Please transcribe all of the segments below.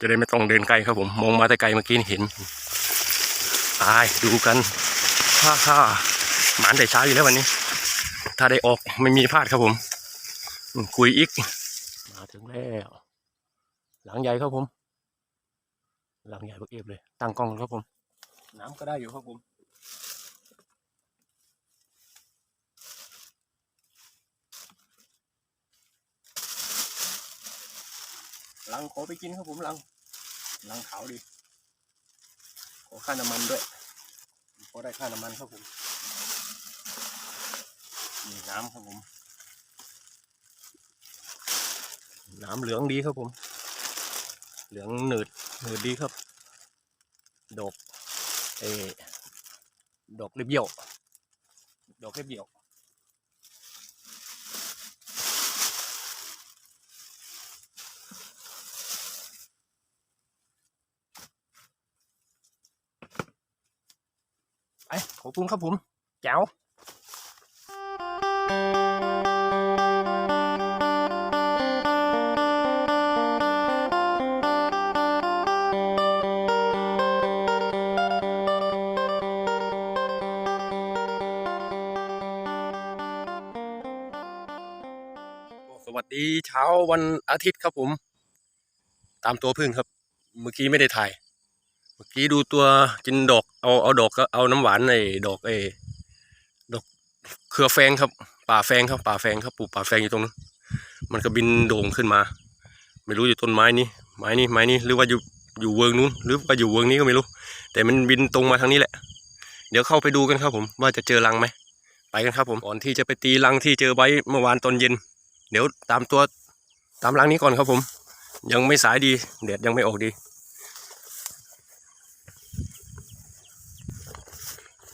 จะได้ไม่ต้องเดินไกลครับผม มองมาแต่ไกลเมื่อกี้นี่เห็นตายดูกันฮ่าฮ่าหมานแต่เช้าอยู่แล้ววันนี้ ถ้าได้ออกไม่มีพลาดครับผมอืมคุยอีก มาถึงแล้ว หลังใหญ่ครับผม หลังใหญ่เบิกเอฟเลย ตั้งกล้องครับผม น้ำก็ได้อยู่ครับผม งขอไปกินครับผมลังลังขาวดี ขอค่าน้ำมันด้วยขอได้ค่าน้ำมันครับผมนี่น้ำครับผม น้ำเหลืองดีครับผม เหลืองหนืดหนืดดีครับ ดอกเอดอกเรียบเบี้ยวดอกเรียบเบี้ยว ขอบคุณครับผมแจ๋วสวัสดีเช้าวันอาทิตย์ครับผม ตามตัวพึ่งครับ เมื่อกี้ไม่ได้ถ่าย มื่อกี้ดูตัวจินดอกเอาเอาดอกก็เอาน้ำหวานในดอกเอดอกเครือแฟงครับ ป่าแฟงครับป่าแฟงครับปลูกป่าแฟงอยู่ตรงนั้นมันก็บินโด่งขึ้นมา ไม่รู้อยู่ต้นไม้นี้ไม้นี้ไม้นี้หรือว่าอยู่อยู่เวิงนู้นหรือว่าอยู่เวิงนี้ก็ไม่รู้ แต่มันบินตรงมาทางนี้แหละ เดี๋ยวเข้าไปดูกันครับผมว่าจะเจอรังไหมไปกันครับผมก่อนที่จะไปตีรังที่เจอไว้เมื่อวานตอนเย็น เดี๋ยวตามตัวตามรังนี้ก่อนครับผม ยังไม่สายดีแดดยังไม่ออกดี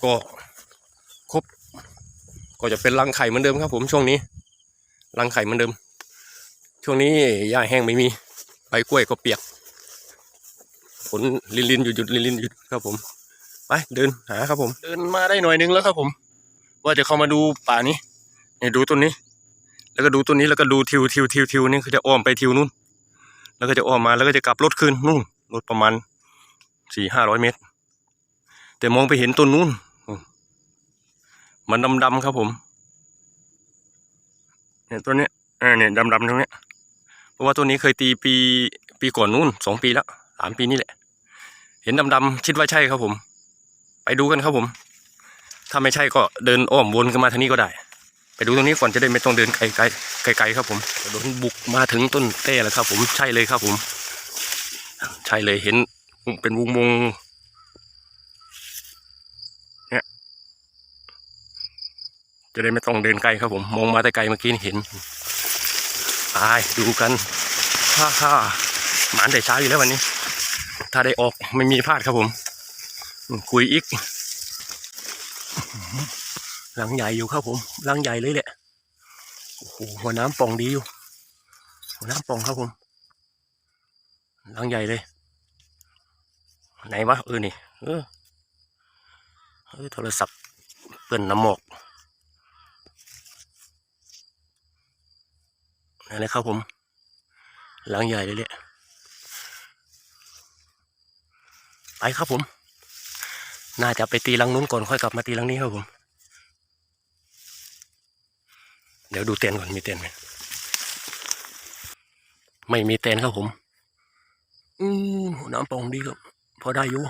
ก็ครบ ก็จะเป็นรังไข่เหมือนเดิมครับ ผมช่วงนี้รังไข่เหมือนเดิม ช่วงนี้หญ้าแห้งไม่มีใบกล้วยก็เปียกฝนลินลินหยุดหยุดลินลินหยุดครับผมไปเดินหาครับผม เดินมาได้หน่อยนึงแล้วครับผม ว่าจะเข้ามาดูป่านี้เนี่ยดูต้นนี้ แล้วก็ดูต้นนี้แล้วก็ดูทิวทิวทิวทิวนี่คือจะอ้อมไปทิวนู่น แล้วก็จะอ้อมมาแล้วก็จะกลับรถคืนนู่นรถประมาณสี่ห้าร้อยเมตร แต่มองไปเห็นต้นนู้น มันดำๆครับผมเนี่ยตัวเนี้ยเออเนี่ยดำๆตรงเนี้ยเพราะว่าตัวนี้เคยตีปีปีก่อนนู้นสองปีแล้วสามปีนี่แหละ เห็นดำๆคิดว่าใช่ครับผม ไปดูกันครับผม ถ้าไม่ใช่ก็เดินอ้อมวนกันมาทางนี้ก็ได้ ไปดูตรงนี้ก่อนจะได้ไม่ต้องเดินไกลๆไกลๆครับผมโดนบุกมาถึงต้นเต้แล้วครับ ผมใช่เลยครับผม ใช่เลยเห็นเป็นวงวงๆเนี่ย จะได้ไม่ต้องเดินไกลครับผม มองมาแต่ไกลเมื่อกี้นี่เห็นตายดูกันฮ่าฮ่าหมานแต่เช้าอยู่แล้ววันนี้ ถ้าได้ออกไม่มีพลาดครับผมอืมคุยอีกหลังใหญ่อยู่ครับผมหลังใหญ่เลยแหละโอ้โหหัวน้ำป่องดีอยู่ หัวน้ำป่องครับผมหลังใหญ่เลย ไหนวะเออนี่เออเออโทรศัพท์เปื้อนน้ำหมอก นั่นแหละครับผม หลังใหญ่เลยแหละไปครับผม น่าจะไปตีลังนู้นก่อนค่อยกลับมาตีลังนี้ครับผม เดี๋ยวดูเตียนก่อนมีเตียนไหมไม่มีเตียนครับผม อืมน้ำป่องดีครับ พอได้อยู่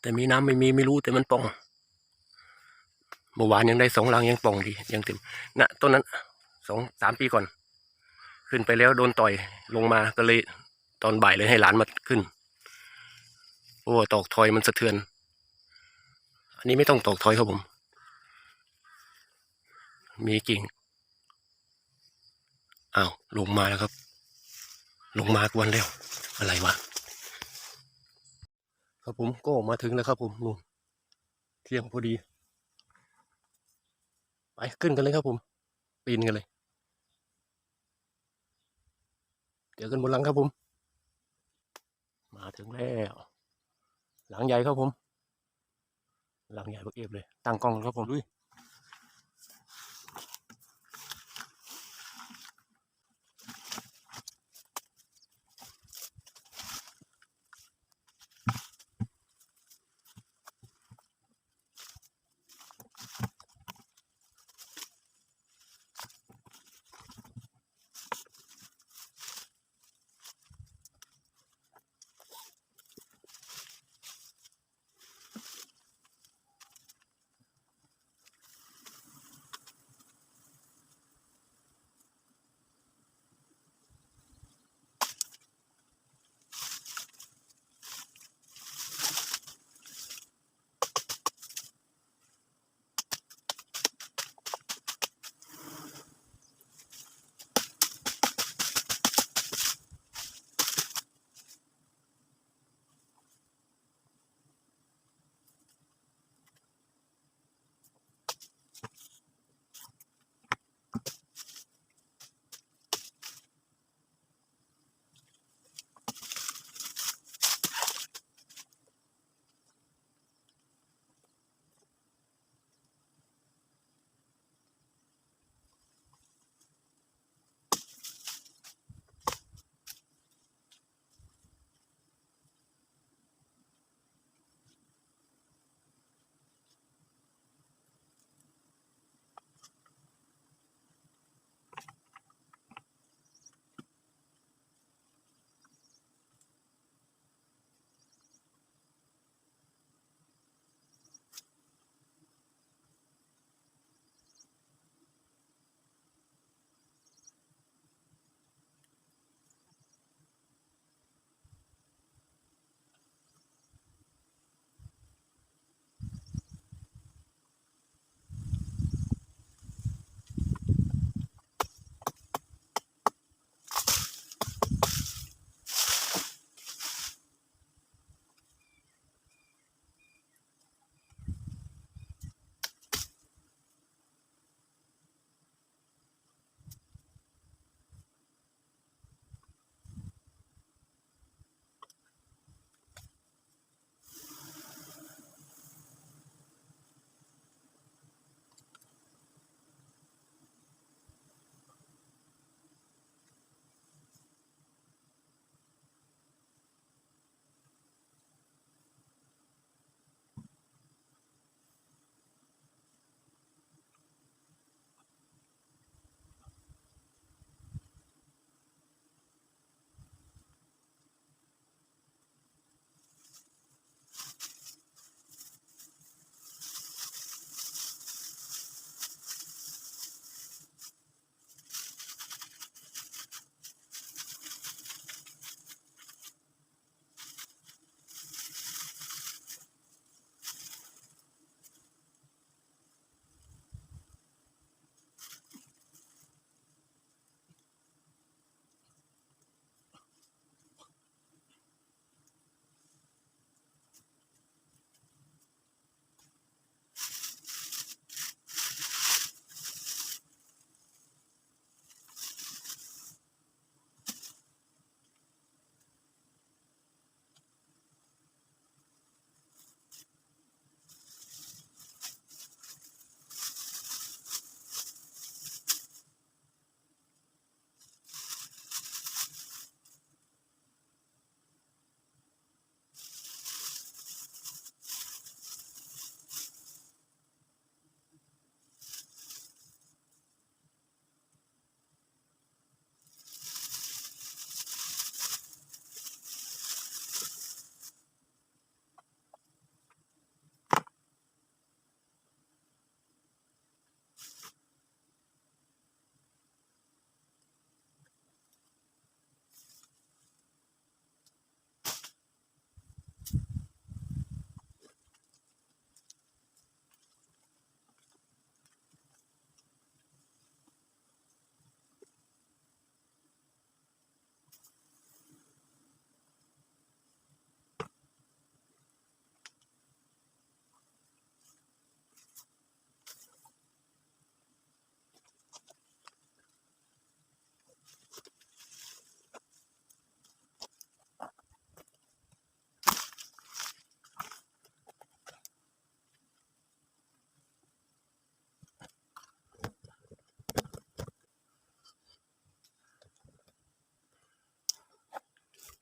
แต่มีน้ำไม่มีไม่รู้แต่มันป่องเมื่อวานยังได้สองลังยังป่องดียังเต็มนะต้นนั้น สองสามปีก่อน ขึ้นไปแล้วโดนต่อยลงมาก็เลยตอนบ่ายเลยให้หลานมาขึ้นเพราะว่าตอกทอยมันสะเทือน อันนี้ไม่ต้องตอกทอยครับผม มีกิ่งอ้าวลงมาแล้วครับ ลงมากวันแล้ว อะไรวะครับผมก็มาถึงแล้วครับผมนู่นเที่ยงพอดี ไปขึ้นกันเลยครับผม ปีนกันเลย เจอกันบนหลังครับผม มาถึงแล้ว หลังใหญ่ครับผม หลังใหญ่เบิกเอฟเลย ตั้งกล้องครับผมด้วย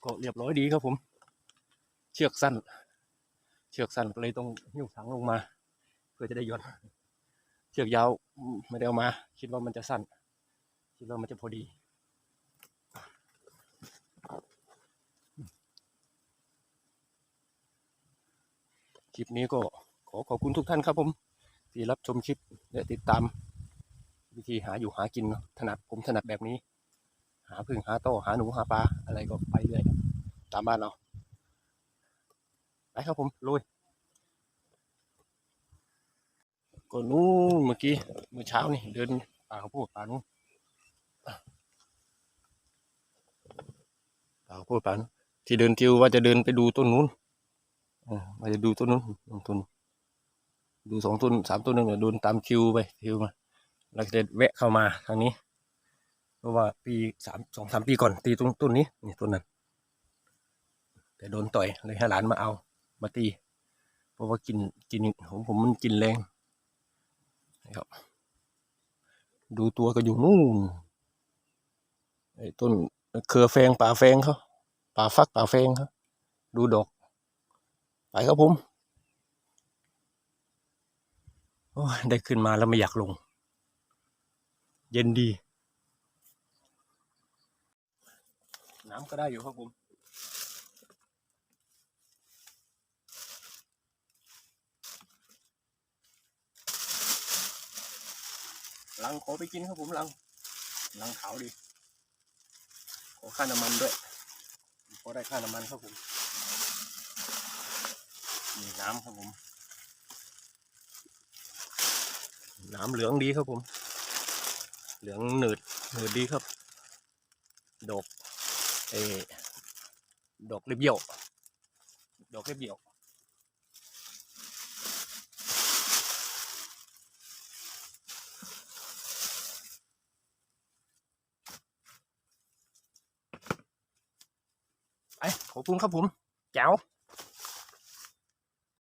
ก็เรียบร้อยดีครับผม เชือกสั้น เชือกสั้นก็เลยต้องหิ้วถังลงมา เพื่อจะได้ย่อนเชือกยาวไม่ได้เอามา คิดว่ามันจะสั้น คิดว่ามันจะพอดีคลิปนี้ก็ขอขอบคุณทุกท่านครับผม ที่รับชมคลิปและติดตามวิธีหาอยู่หากินถนัดผมถนัดแบบนี้ หาพึ่งหาโตหาหนูหาปลาอะไรก็ไปเรื่อยตามบ้านเราไปครับผมลุยก็นู้นเมื่อกี้เมื่อเช้านี่เดินป่าข้าวโพดป่านู้นป่าข้าวโพดป่านู้นที่เดินทิวว่าจะเดินไปดูต้นนู้นว่าจะดูต้นนู้นต้นดูสองต้นสามต้นนึงเนี่ยเดินตามคิวไปคิวมาแล้วก็จะแวะเข้ามาทางนี้ เพราะว่าปีสามสองสามปีก่อนตีตรงต้นนี้นี่ต้นนั้น แต่โดนต่อยเลยให้หลานมาเอา มาตี เพราะว่ากินกินของผมมันกินแรงนะครับ ดูตัวก็อยู่นู่นไอ้ต้นเครือแฟงป่าแฟงเขาป่าฟักป่าแฟงเขาดูดอก ไปครับผมโอ้ได้ขึ้นมาแล้วไม่อยากลง เย็นดี น้ำก็ได้อยู่ครับผมลังขอไปกินครับผมลังลังขาวดีขอค่าน้ำมันด้วยขอได้ค่าน้ำมันครับผมนี่น้ำครับผม น้ำเหลืองดีครับผม เหลืองหนืดหนืดดีครับ ดอก ไอ้ดอกเล็บเบี้ยว ดอกเล็บเบี้ยวไอ้ขอบคุณครับผมแจ๋ว